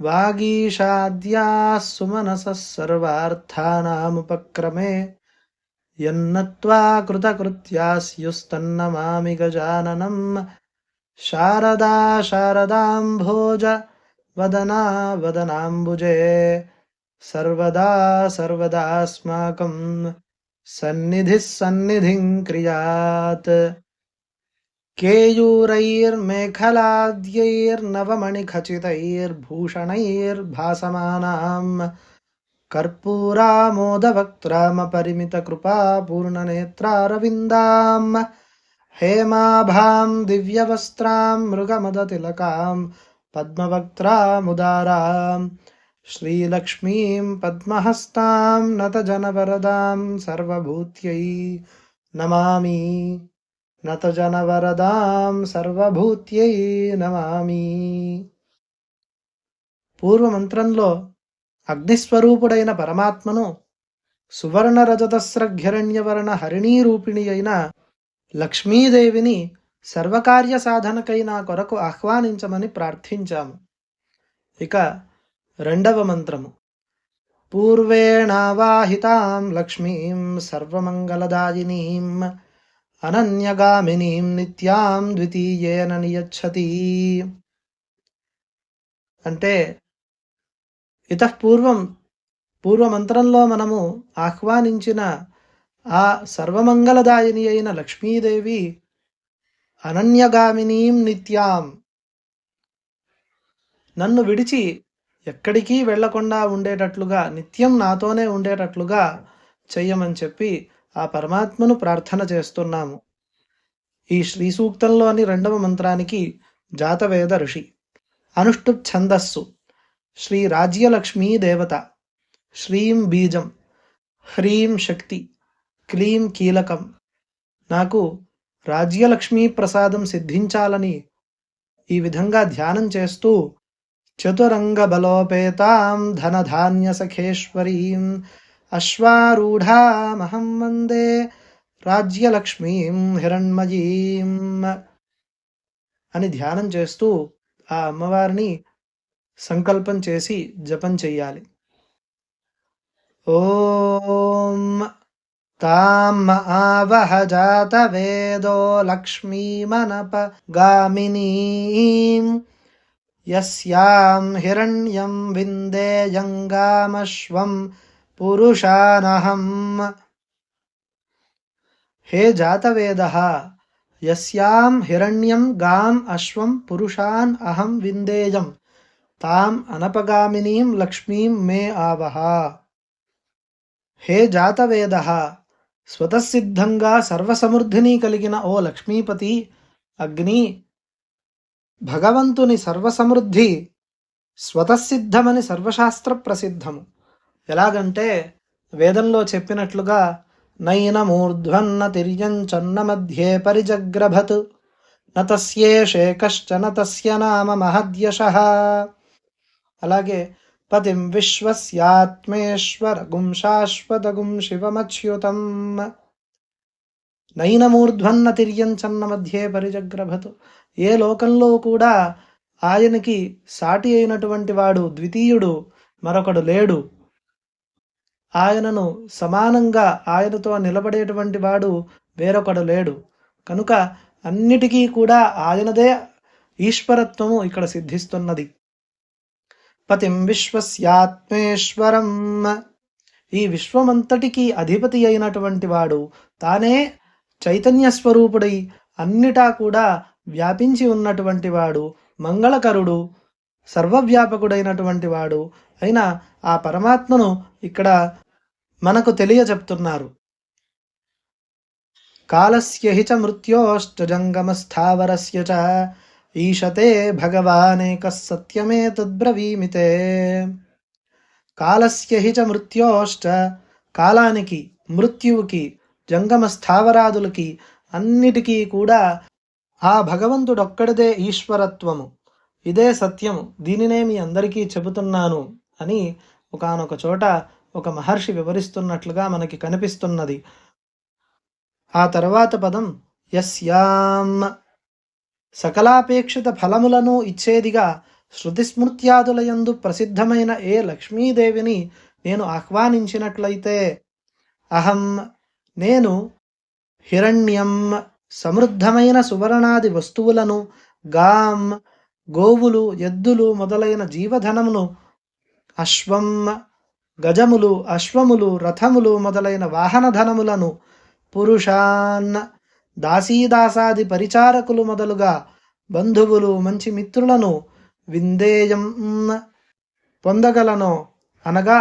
वागीशाद्याः सुमनसः सर्वार्थानामुपक्रमे। यन्नत्वा कृतकृत्या स्युस्तन्नमामि गजाननम् शारदा शारदाम्भोज वदना वदनाम्बुजे। सर्वदा सर्वदास्माकं सन्निधिः सन्निधिं क्रियात् केयूरैर्मेखलाद्यैर्नवमणिखचितैर्भूषणैर्भासमानाम् कर्पूरामोदवक्त्रामपरिमितकृपापूर्णनेत्रारविन्दाम् हेमाभां दिव्यवस्त्रां मृगमदतिलकां पद्मवक्त्रामुदाराम्। श्रीलक्ष्मीं पद्महस्तां नतजनवरदां सर्वभूत्यै नमामि నతజనవరదాం సర్వభూత్యై నమామి. పూర్వమంత్రంలో అగ్నిస్వరూపుడైన పరమాత్మను సువర్ణ రజతస్రఘ్యరణ్యవర్ణ హరిణీ రూపిణి అయిన లక్ష్మీదేవిని సర్వకార్య సాధనకై నా కొరకు ఆహ్వానించమని ప్రార్థించాము. ఇక రెండవ మంత్రము. పూర్వేణావాహితాం లక్ష్మీం సర్వమంగళదాయినీం అనన్యగామినీం నిత్యాం ద్వితీయేన నియచ్చతి అంటే ఇతపూర్వం పూర్వమంత్రంలో మనము ఆహ్వానించిన ఆ సర్వమంగళదాయిని అయిన లక్ష్మీదేవి అనన్యగామినీం నిత్యాం. నన్ను విడిచి ఎక్కడికి వెళ్ళకుండా ఉండేటట్లుగా నిత్యం నాతోనే ఉండేటట్లుగా చెయ్యమని చెప్పి ఆ పరమాత్మను ప్రార్థన చేస్తున్నాము. ఈ శ్రీ సూక్తంలోని రెండవ మంత్రానికి జాతవేద ఋషి. అనుష్టుప్ ఛందస్సు. శ్రీ రాజ్యలక్ష్మీ దేవత. శ్రీం బీజం. హ్రీం శక్తి. క్లీం కీలకం. నాకు రాజ్యలక్ష్మీ ప్రసాదం సిద్ధించాలని ఈ విధంగా ధ్యానం చేస్తూ చతురంగ బలోపేతాం ధనధాన్య సఖేశ్వరీం అశ్వారూఢామహం వందే రాజ్యలక్ష్మీం హిరణ్మయీం అని ధ్యానం చేస్తూ ఆ అమ్మవారిని సంకల్పం చేసి జపం చెయ్యాలి. ఓం తాం ఆవహ జాత వేదో లక్ష్మీమనప గామినీం యస్యాం హిరణ్యం విందేయంగామశ్వం పురుషానహం హే జాతవేద యస్యాం హిరణ్యం గాం అశ్వం పురుషాన్ అహం విందేయం తాం అనపగామినీం లక్ష్మీం మే ఆవహ హే జాతవేద స్వతసిద్ధంగా సర్వసమృద్ధిని కలిగిన ఓ లక్ష్మీపతి అగ్ని భగవంతుని సర్వసమృద్ధి స్వతసిద్ధమని సర్వశాస్త్ర ప్రసిద్ధము ఎలాగంటే వేదంలో చెప్పినట్లుగా నైనమూర్ధ్వన్న తిర్యంచన్న మధ్యే పరిజగ్రభత్. నతస్యేషే కశ్చన తస్య నామ మహద్యశ. అలాగే పతిం విశ్వస్యాత్మేశ్వరగుం శాశ్వతగుం శివమచ్యుతం. నైనమూర్ధ్వన్న తిర్యంచన్న మధ్యే పరిజగ్రభతు. ఏ లోకంలో కూడా ఆయనకి సాటి అయినటువంటి వాడు ద్వితీయుడు మరొకడు లేడు. ఆయనను సమానంగా ఆయనతో నిలబడేటువంటి వాడు వేరొకడు లేడు. కనుక అన్నిటికీ కూడా ఆయనదే ఈశ్వరత్వము ఇక్కడ సిద్ధిస్తున్నది. పతిం విశ్వస్యాత్మేశ్వరం. ఈ విశ్వమంతటికి అధిపతి అయినటువంటి వాడు తానే చైతన్య స్వరూపుడై అన్నిటా కూడా వ్యాపించి ఉన్నటువంటి వాడు మంగళకరుడు సర్వవ్యాపకుడైనటువంటి వాడు. అయిన ఆ పరమాత్మను ఇక్కడ మనకు తెలియజెప్తున్నారు. కాలస్య హి చ చ ఈశతే భగవానేక సత్యమే తద్బ్రవీమితే కాలస్య హి చ కాలానికి మృత్యువుకి జంగమ స్థావరాదులకి అన్నిటికీ కూడా ఆ భగవంతుడొక్కడిదే ఈశ్వరత్వము. ఇదే సత్యము. దీనినే మీ అందరికీ చెబుతున్నాను అని ఒకనొక చోట ఒక మహర్షి వివరిస్తున్నట్లుగా మనకి కనిపిస్తున్నది. ఆ తర్వాత పదం యస్యాం. సకలాపేక్షిత ఫలములను ఇచ్చేదిగా శృతిస్మృత్యాదులయందు ప్రసిద్ధమైన ఏ లక్ష్మీదేవిని నేను ఆహ్వానించినట్లయితే? అహం. నేను హిరణ్యం. సమృద్ధమైన సువర్ణాది వస్తువులను గాం గోవులు ఎద్దులు మొదలైన జీవధనమును అశ్వం గజములు అశ్వములు రథములు మొదలైన వాహన ధనములను దాసీదాసాది పరిచారకులు మొదలుగా బంధువులు మంచి మిత్రులను విందేయం పొందగలను అనగా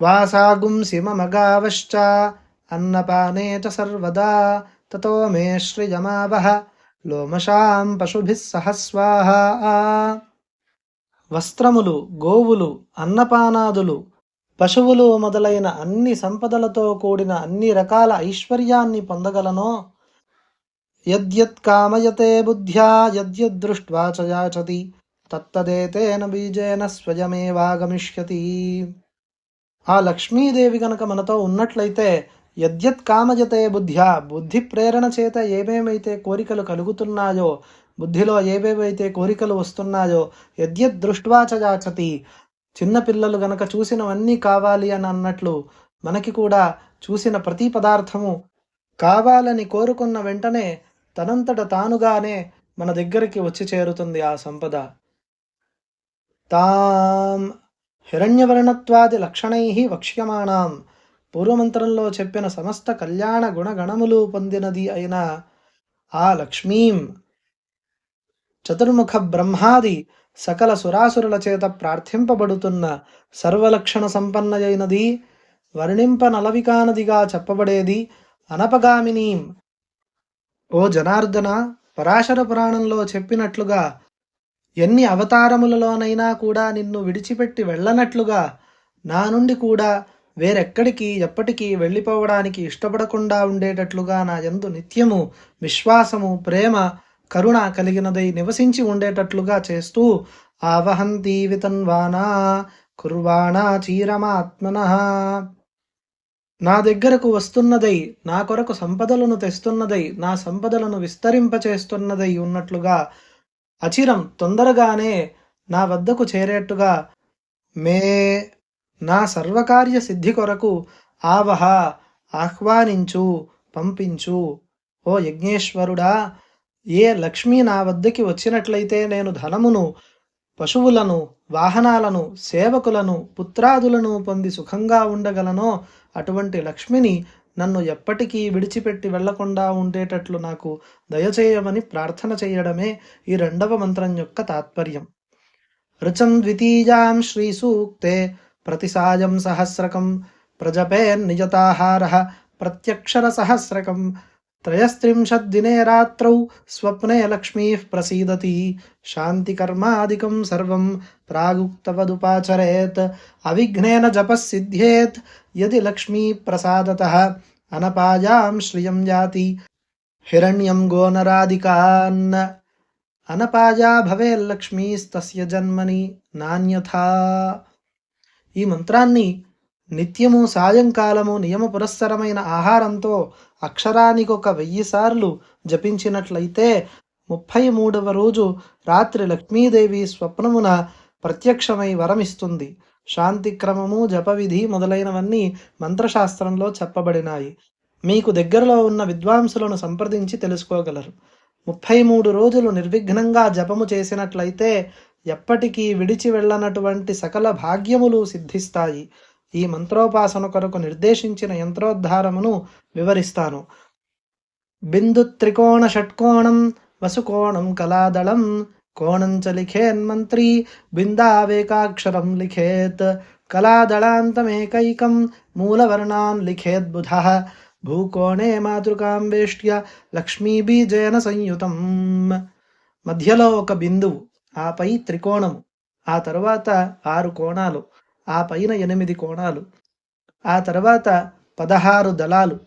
వాసాగుం సిమమగావశ్చ అన్నపానే చ సర్వదా తతో మే శ్రియమావహ లోమశాం పశుభిः సహ వస్త్రములు గోవులు అన్నపానాదులు పశువులు మొదలైన అన్ని సంపదలతో కూడిన అన్ని రకాల ఐశ్వర్యాన్ని పొందగలనో? యద్యత్ కామయతే బుద్ధ్యా యద్యదృష్ట్వా చయాచతి తత్తదేతేన బీజేన స్వయమేవాగమిష్యతి. ఆ లక్ష్మీదేవి గనక మనతో ఉన్నట్లయితే యద్యత్ కామయతే బుద్ధ్యా బుద్ధి ప్రేరణ చేత ఏమేమైతే కోరికలు కలుగుతున్నాయో బుద్ధిలో ఏవేవైతే కోరికలు వస్తున్నాయో యద్యత్ దృష్ట్వా యాచతి చిన్నపిల్లలు గనక చూసినవన్నీ కావాలి అని అన్నట్లు మనకి కూడా చూసిన ప్రతి పదార్థము కావాలని కోరుకున్న వెంటనే తనంతట తానుగానే మన దగ్గరికి వచ్చి చేరుతుంది ఆ సంపద. తాం హిరణ్యవర్ణత్వాది లక్షణై వక్ష్యమాణాం. పూర్వమంత్రంలో చెప్పిన సమస్త కళ్యాణ గుణగణములు పొందినది అయిన ఆ లక్ష్మీం చతుర్ముఖ బ్రహ్మాది సకల సురాసురుల చేత ప్రార్థింపబడుతున్న సర్వలక్షణ సంపన్నయైనది వర్ణింప నలవికానదిగా చెప్పబడేది అనపగామిని. ఓ జనార్దన పరాశర పురాణంలో చెప్పినట్లుగా ఎన్ని అవతారములలోనైనా కూడా నిన్ను విడిచిపెట్టి వెళ్ళనట్లుగా నా నుండి కూడా వేరెక్కడికి ఎప్పటికీ వెళ్ళిపోవడానికి ఇష్టపడకుండా ఉండేటట్లుగా నా ఎందు నిత్యము విశ్వాసము ప్రేమ కరుణ కలిగినదై నివసించి ఉండేటట్లుగా చేస్తూ ఆవహంతి వితన్వానా కుర్వాణా చీరమాత్మన. నా దగ్గరకు వస్తున్నదై నా కొరకు సంపదలను తెస్తున్నదై నా సంపదలను విస్తరింపచేస్తున్నదై ఉన్నట్లుగా అచిరం తొందరగానే నా వద్దకు చేరేట్టుగా మే నా సర్వకార్య సిద్ధి కొరకు ఆవహ ఆహ్వానించు పంపించు ఓ యజ్ఞేశ్వరుడా ఏ లక్ష్మి నా వద్దకి వచ్చినట్లయితే నేను ధనమును పశువులను వాహనాలను సేవకులను పుత్రాదులను పొంది సుఖంగా ఉండగలనో అటువంటి లక్ష్మిని నన్ను ఎప్పటికీ విడిచిపెట్టి వెళ్ళకుండా ఉండేటట్లు నాకు దయచేయమని ప్రార్థన చేయడమే ఈ రెండవ మంత్రం యొక్క తాత్పర్యం. రుచం ద్వితీయాం శ్రీ సూక్తే ప్రతిసాయం సహస్రకం ప్రజపేర్నిజతాహార ప్రత్యక్షర సహస్రకం త్రయస్త్రింశద్దినే రాత్రౌ స్వప్నే లక్ష్మీ ప్రసీదతి. శాంతికర్మాదికం సర్వం ప్రాగుక్తవదుపాచరేత్ అవిఘ్నేన జపస్సిద్ధ్యేత్ యది లక్ష్మీ ప్రసాదత అనపాయాం శ్రియం యాతి. హిరణ్యం గోనరాదికాన్ అనపాయా భవేల్లక్ష్మీస్తస్య జన్మని నాణ్యథా. ఈ మంత్రాన్ని నిత్యము సాయంకాలము నియమ పురస్సరమైన ఆహారంతో అక్షరానికొక వెయ్యిసార్లు వెయ్యి సార్లు జపించినట్లయితే ముప్పై మూడవ రోజు రాత్రి లక్ష్మీదేవి స్వప్నమున ప్రత్యక్షమై వరమిస్తుంది. శాంతి క్రమము జపవిధి మొదలైనవన్నీ మంత్రశాస్త్రంలో చెప్పబడినాయి. మీకు దగ్గరలో ఉన్న విద్వాంసులను సంప్రదించి తెలుసుకోగలరు. ముప్పై మూడు రోజులు నిర్విఘ్నంగా జపము చేసినట్లయితే ఎప్పటికీ విడిచి వెళ్ళనటువంటి సకల భాగ్యములు సిద్ధిస్తాయి. ఈ మంత్రోపాసన కొరకు నిర్దేశించిన యంత్రోద్ధారమును వివరిస్తాను. బిందు త్రికోణ షట్కోణం వసుకోణం కళాదళం కోణం చ లిఖేన్మంత్రీ బిందావేకాక్షరం లిఖేత్ కళాదళాంతమేకైకం మూలవర్ణాన్ లిఖేద్బుధ భూకోణే మాతృకాం వేష్ట్య లక్ష్మీబీజేన సంయుతం. మధ్యలో ఒక బిందువు ఆపై త్రికోణము ఆ తరువాత ఆరు కోణాలు. ఆ పైన ఎనిమిది కోణాలు. ఆ తర్వాత పదహారు దళాలు.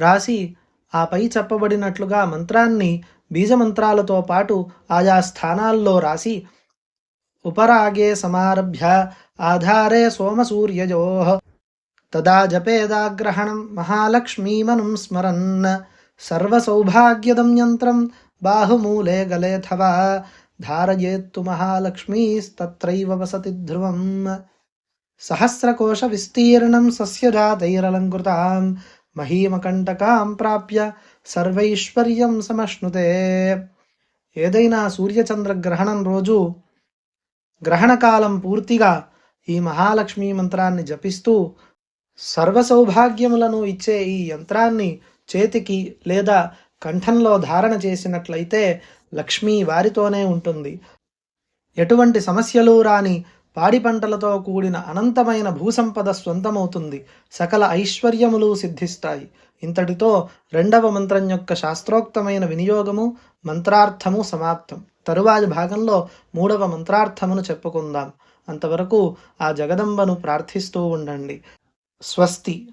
రాసి ఆ పై చెప్పబడినట్లుగా మంత్రాన్ని బీజమంత్రాలతో పాటు ఆయా స్థానాల్లో రాసి ఉపరాగే సమారభ్య ఆధారే సోమసూర్యజో తదా జపేదాగ్రహణం మహాలక్ష్మీమనం స్మరన్. సర్వసౌభాగ్యదం యంత్రం బాహుమూలే గలేథవా ధారయేత్తు మహాలక్ష్మీస్తత్రైవ వసతి ధ్రువం సహస్రకోశ విస్తీర్ణం సస్యజాతైరలంకృతాం మహీమకంటకాం ప్రాప్య సర్వైశ్వర్యం సమశ్నుతే ఏదైనా సూర్యచంద్ర గ్రహణం రోజు గ్రహణకాలం పూర్తిగా ఈ మహాలక్ష్మి మంత్రాన్ని జపిస్తూ సర్వసౌభాగ్యములను ఇచ్చే ఈ యంత్రాన్ని చేతికి లేదా కంఠంలో ధారణ చేసినట్లయితే లక్ష్మి వారితోనే ఉంటుంది. ఎటువంటి సమస్యలు రాని పాడి పంటలతో కూడిన అనంతమైన భూసంపద స్వంతమవుతుంది. సకల ఐశ్వర్యములు సిద్ధిస్తాయి. ఇంతటితో రెండవ మంత్రం యొక్క శాస్త్రోక్తమైన వినియోగము మంత్రార్థము సమాప్తం. తరువాతి భాగంలో మూడవ మంత్రార్థమును చెప్పుకుందాం. అంతవరకు ఆ జగదంబను ప్రార్థిస్తూ ఉండండి. స్వస్తి.